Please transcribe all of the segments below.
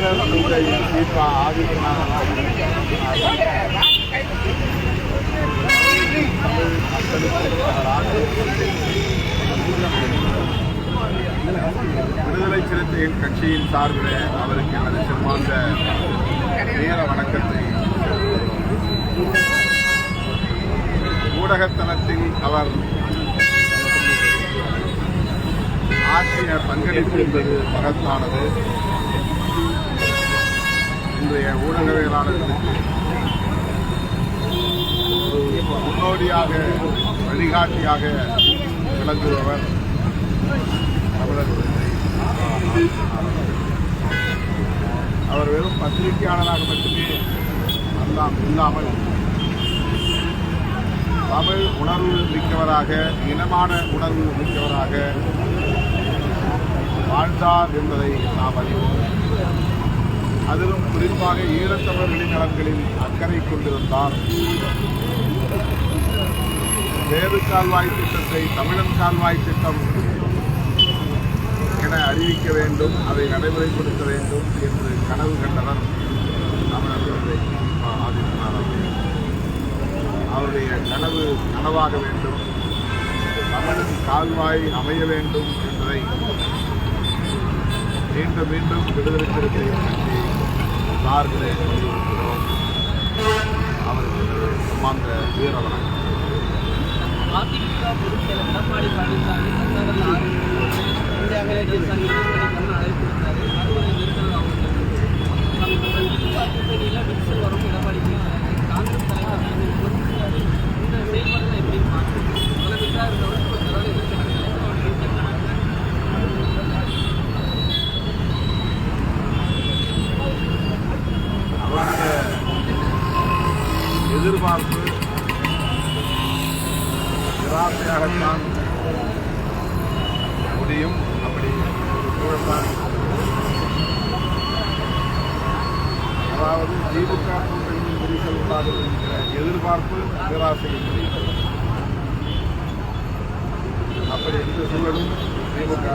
தமிழர் தீபா ஆதித்யநாத் தமிழ் மக்களுக்கு விடுதலை சிறுத்தையின் கட்சியின் சார்பில் அவருக்கு எனது சிறமார்ந்த நேர வணக்கத்தை ஊடகத்தனத்தில் அவர் ஆற்றிய பங்களிப்பு என்பது மகத்தானது. இன்றைய ஊடகவியலாளர்களுக்கு முன்னோடியாக வழிகாட்டியாக விளங்குபவர் தமிழர். அவர் வெறும் பத்திரிகையாளராக மட்டுமே அல்லாம் இல்லாமல் தமிழ் உணர்வு மிக்கவராக இனமான உணர்வு மிக்கவராக வாழ்ந்தார் என்பதை நாம் அறிவோம். அதிலும் குறிப்பாக ஈழத்தமிழர்களின் நலன்களில் அக்கறை கொண்டிருந்தார். வேறு கால்வாய் திட்டத்தை தமிழன் கால்வாய் திட்டம் என அறிவிக்க வேண்டும் அதை நடைமுறைப்படுத்த வேண்டும் என்று கனவு கண்டவர் தமிழர்களுடைய ஆதித்யநாத் அவருடைய கனவு கனவாக வேண்டும் தமிழன் கால்வாய் அமைய வேண்டும் என்பதை மீண்டும் மீண்டும் விடுதலை சிறுத்தைகள் சார்பிலே வலியுறுத்துகிறோம் அவருக்கு அந்த வீர வணக்கம் அதிமுக பொதுச் எடப்பாடி பழனிசாமி சட்டமன்ற ஆறு இந்தியாவிலே தேசாங்க கிடைக்கணும்னு அழைப்பு விடுத்தாரு அறுவடை நிறுத்தல் அவங்க கூட்டணியில் விரிசல் வரும் எடப்பாடி எதிர்பார்ப்பு. நிராசையாகத்தான் முடியும். அப்படி சூழல்தான். அதாவது திமுக கூட்டணியில் விரிசல் உண்டாகும் என்கிற எதிர்பார்ப்பு நிராசையில் முடியும் அப்படி எந்த சூழலும் திமுக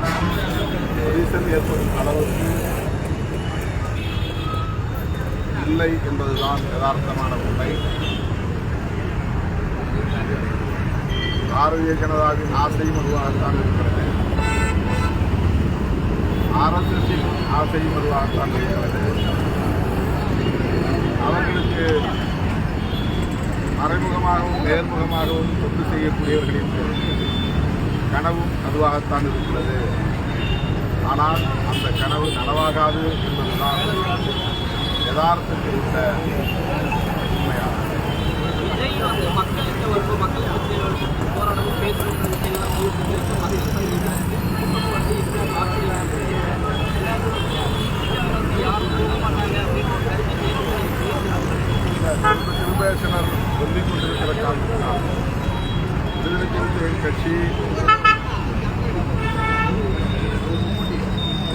கூட்டணியில விரிசல் ஏற்படும் அளவுக்கு இல்லை என்பதுதான் யதார்த்தமான உண்மை. பாரதிய ஜனதாவின் ஆசையும் அதுவாகத்தான் இருக்கிறது. ஆர்எஸ்எஸின் ஆசையும் அதுவாகத்தான் இருக்கிறது. அவர்களுக்கு மறைமுகமாகவும் நேர்முகமாகவும் தொண்டு செய்யக்கூடியவர்களின் கனவும் அதுவாகத்தான் இருக்கிறது. ஆனால் அந்த கனவு நனவாகாது என்பதுதான். யதார்த்தத்தில் பேசுகிறாங்க திருபேசனர் சொல்லிக் கொண்டிருக்கிற காரணத்தினால் சிறுத்தைகள் கட்சி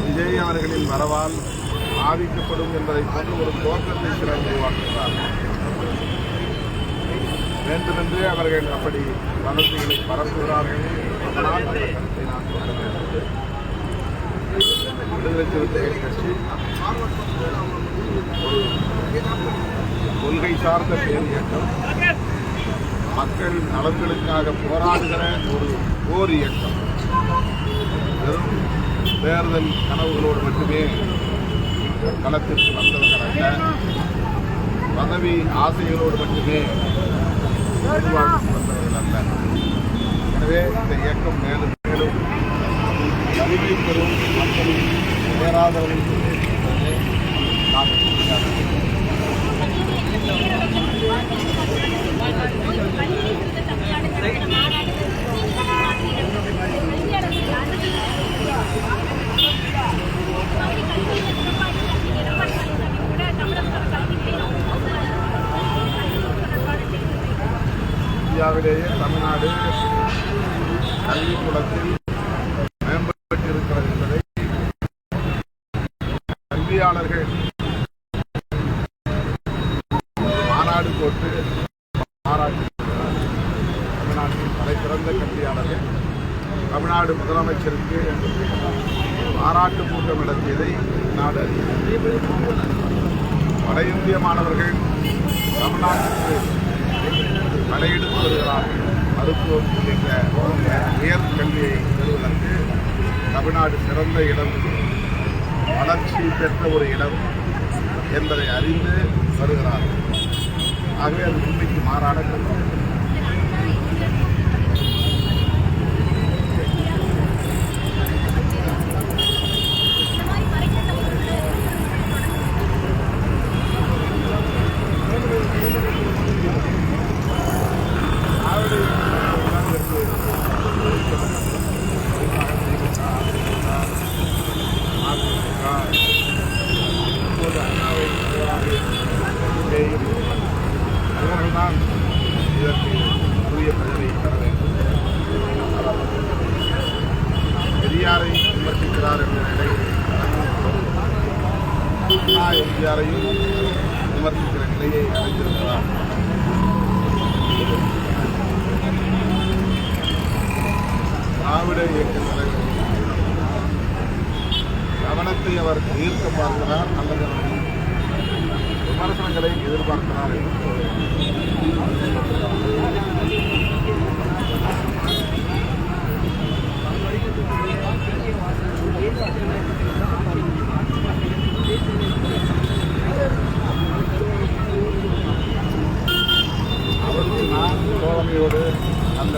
விஜய் அவர்களின் வரவால் பாதிக்கப்படும் என்பதை கொண்டு ஒரு தோற்றத்தை சிலர் உருவாக்குகிறார் வேண்டுமென்றே அவர்கள் அப்படி வதந்திகளை பரப்புகிறார்கள் அதனால் அந்த கருத்தை நான் விடுதலை சிறுத்தைகள் கட்சி கொள்கை சார்ந்த பேர் இயக்கம் மக்கள் நலன்களுக்காக போராடுகிற ஒரு போர் இயக்கம். வெறும் தேர்தல் கனவுகளோடு மட்டுமே களத்திற்கு வந்தவர்கள் அல்ல. பதவி ஆசைகளோடு மட்டுமே உருவாக்கி வந்தவர்கள் அல்ல. எனவே இந்த இயக்கம் மேலும் மேலும் வலிமை பெறும் மக்களும் பேராதரவை நாங்கள் இந்தியாவிலேயே தமிழ்நாடு கல்விக்கூடத்தில் மேம்பட்டிருக்கிறது என்பதை கல்வியாளர்கள் மாநாடு போட்டு பாராட்டி தமிழ்நாட்டின் தலை சிறந்த கல்வியாளர்கள் தமிழ்நாடு முதலமைச்சருக்கு பாராட்டு கூட்டம் நடத்தியதை நாடு அறிந்தது வட இந்திய மாணவர்கள் தமிழ்நாட்டிற்கு படையெடுத்து வருகிறார்கள் மருத்துவம் உள்ளிட்ட உயர் கல்வியை பெறுவதற்கு தமிழ்நாடு சிறந்த இடம் வளர்ச்சி பெற்ற ஒரு இடம் என்பதை அறிந்து வருகிறார்கள். ஆகவே அது உண்மைக்கு மாறான கருத்து. விமர்சிக்கிறார் என்ற நிலையை எம்ஜிஆரையும் விமர்சிக்கிற நிலையை அடைந்திருக்கிறார் திராவிட இயக்க தலைவர் கவனத்தை அவர் ஈர்க்க பார்க்கிறார் அல்லது விமர்சனங்களை எதிர்பார்க்கிறார் என்று நான் தோழமையோடு அந்த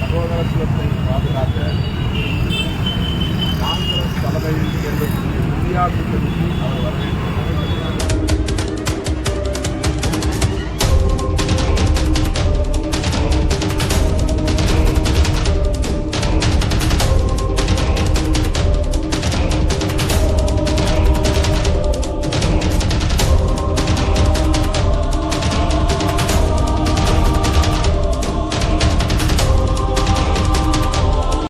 சகோதரத்துவத்தை பாதுகாக்க காங்கிரஸ் தலைமையில் என்று இந்தியா கூட்டணிக்கு அவர் வரவேற்கிறார்